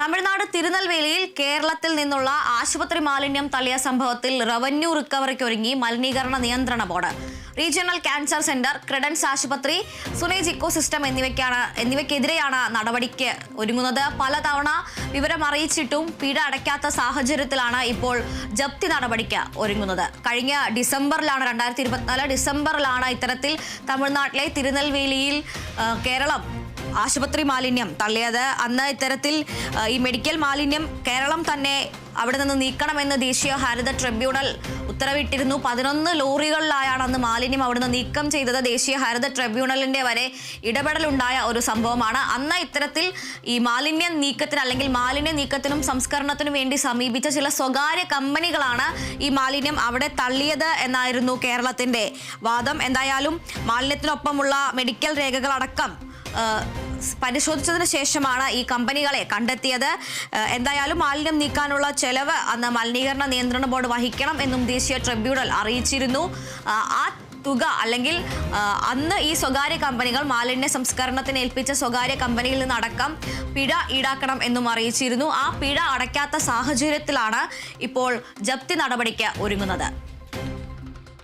തമിഴ്നാട് തിരുനെൽവേലിയിൽ കേരളത്തിൽ നിന്നുള്ള ആശുപത്രി മാലിന്യം തള്ളിയ സംഭവത്തിൽ റവന്യൂ റിക്കവറിക്ക് ഒരുങ്ങി മലിനീകരണ നിയന്ത്രണ board. Regional cancer centre Credence ആശുപത്രി സുനേജ് ഇക്കോസിസ്റ്റം എന്നിവയ്ക്കാണ് എന്നിവയ്ക്കെതിരെയാണ് നടപടിക്ക് ഒരുങ്ങുന്നത്. പലതവണ വിവരം അറിയിച്ചിട്ടും പിഴ അടയ്ക്കാത്ത സാഹചര്യത്തിലാണ് ഇപ്പോൾ ജപ്തി നടപടിക്ക് ഒരുങ്ങുന്നത്. കഴിഞ്ഞ ഡിസംബറിലാണ് രണ്ടായിരത്തി ഇരുപത്തിനാല് ഡിസംബറിലാണ് ഇത്തരത്തിൽ തമിഴ്നാട്ടിലെ തിരുനെൽവേലിയിൽ കേരളം ആശുപത്രി മാലിന്യം തള്ളിയത്. അന്ന് ഇത്തരത്തിൽ ഈ മെഡിക്കൽ മാലിന്യം കേരളം തന്നെ അവിടെ നിന്ന് നീക്കണമെന്ന് ദേശീയ ഹരിത ട്രിബ്യൂണൽ ഉത്തരവിട്ടിരുന്നു. പതിനൊന്ന് ലോറികളിലായാണ് അന്ന് മാലിന്യം അവിടുന്ന് നീക്കം ചെയ്തത്. ദേശീയ ഹരിത ട്രിബ്യൂണലിന്റെ വരെ ഇടപെടലുണ്ടായ ഒരു സംഭവമാണ്. അന്ന് ഇത്തരത്തിൽ ഈ മാലിന്യ നീക്കത്തിന് അല്ലെങ്കിൽ മാലിന്യ നീക്കത്തിനും സംസ്കരണത്തിനും വേണ്ടി സമീപിച്ച ചില സ്വകാര്യ കമ്പനികളാണ് ഈ മാലിന്യം അവിടെ തള്ളിയത് എന്നായിരുന്നു കേരളത്തിന്റെ വാദം. എന്തായാലും മാലിന്യത്തിനൊപ്പമുള്ള മെഡിക്കൽ രേഖകളടക്കം പരിശോധിച്ചതിന് ശേഷമാണ് ഈ കമ്പനികളെ കണ്ടെത്തിയത്. എന്തായാലും മാലിന്യം നീക്കാനുള്ള ചെലവ് അന്ന് മലിനീകരണ നിയന്ത്രണ ബോർഡ് വഹിക്കണം എന്നും ദേശീയ ട്രിബ്യൂണൽ അറിയിച്ചിരുന്നു. ആ, തുക അല്ലെങ്കിൽ അന്ന് ഈ സ്വകാര്യ കമ്പനികൾ മാലിന്യ സംസ്കരണത്തിന് ഏൽപ്പിച്ച സ്വകാര്യ കമ്പനിയിൽ നിന്നടക്കം പിഴ ഈടാക്കണം എന്നും അറിയിച്ചിരുന്നു. ആ പിഴ അടയ്ക്കാത്ത സാഹചര്യത്തിലാണ് ഇപ്പോൾ ജപ്തി നടപടിക്ക് ഒരുങ്ങുന്നത്.